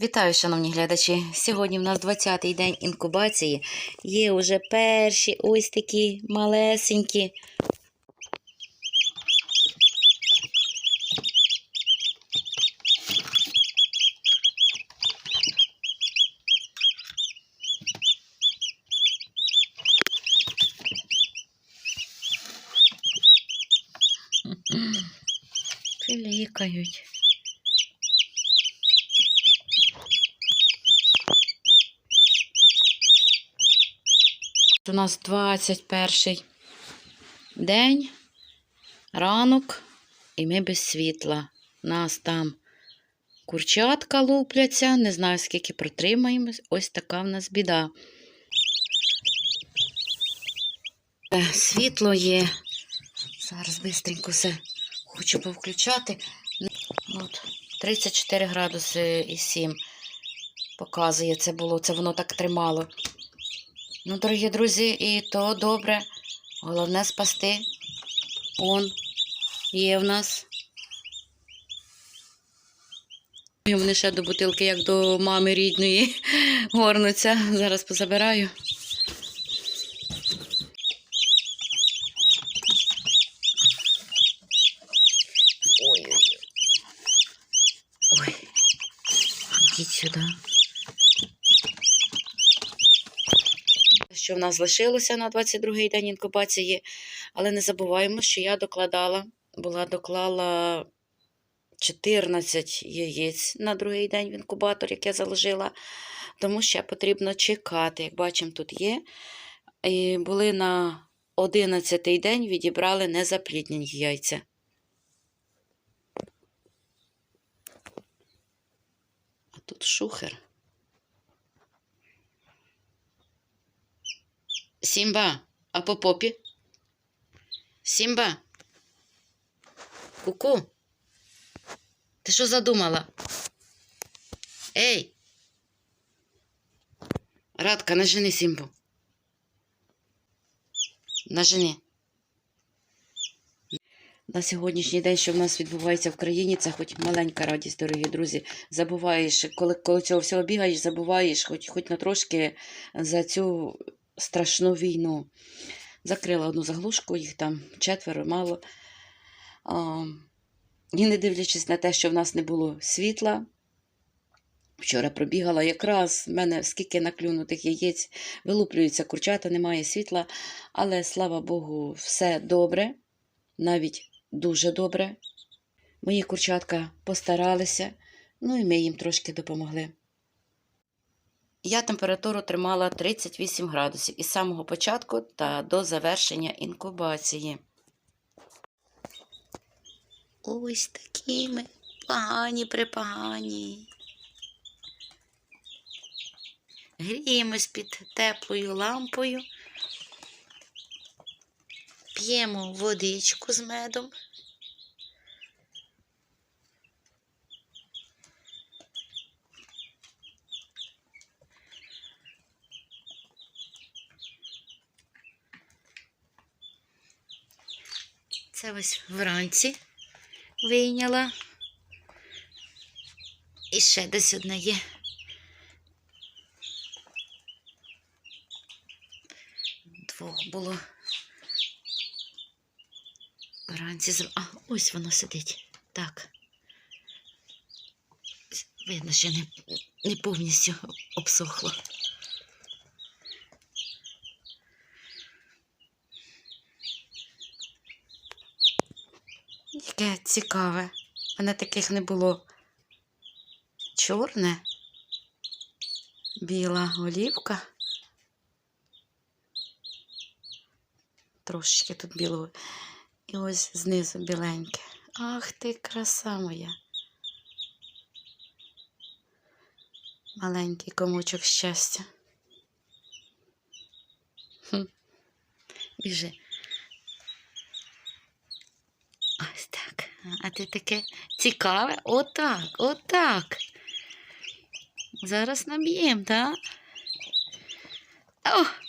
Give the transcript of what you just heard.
Вітаю, шановні глядачі! Сьогодні в нас 20-й день інкубації. Є вже перші ось такі малесенькі. Пилікають. У нас 21 день, ранок, і ми без світла. У нас там курчатка лупляться, не знаю, скільки протримаємось. Ось така в нас біда. Е, Світло є. Зараз швидко все хочу повключати. Ну, От, 34 градуси і 7 показує це було, це воно так тримало. Ну, дорогі друзі, і то добре. Головне спасти. Он є в нас. Вони ще до бутилки, як до мами рідної, горнуться. Зараз позабираю. Ой-ой-ой. Ой. Ідіть сюди. Що в нас лишилося на 22-й день інкубації, але не забуваємо, що я докладала, була доклала 14 яєць на другий день в інкубатор, як я заложила, тому ще потрібно чекати. Як бачимо, тут є. І були на 11-й день відібрали незапліднені яйця. А тут шухер. Сімба, а по попі? Сімба. Ку-ку. Ти що задумала? Ей. Радка, нажени Сімбу. Нажени. На сьогоднішній день, що в нас відбувається в країні, це хоч маленька радість, дорогі друзі. Забуваєш, коли, коли цього всього бігаєш, забуваєш, хоч, хоч на трошки за цю страшну війну. Закрила одну заглушку, їх там четверо мало. І не дивлячись на те, що в нас не було світла. Вчора пробігала якраз в мене скільки наклюнутих яєць, вилуплюються курчата, немає світла, але слава Богу, все добре, навіть дуже добре. Мої курчатка постаралися, ну і ми їм трошки допомогли. Я температуру тримала 38 градусів із самого початку та до завершення інкубації. Ось такі ми погані припогані. Гріємось під теплою лампою, п'ємо водичку з медом. Це ось вранці вийняла. І ще десь одне є. Двох було. Вранці з... А, ось воно сидить. Так. Видно, що не, не повністю обсохло. Яке цікаве. Мене таких не було. Чорне, біла олівка. Трошечки тут білого. І ось знизу біленьке. Ах ти, краса моя. Маленький комочок щастя. Біжи. Ось так. А ти таке цікаве? Отак, отак. Зараз наб'ємо, так? О!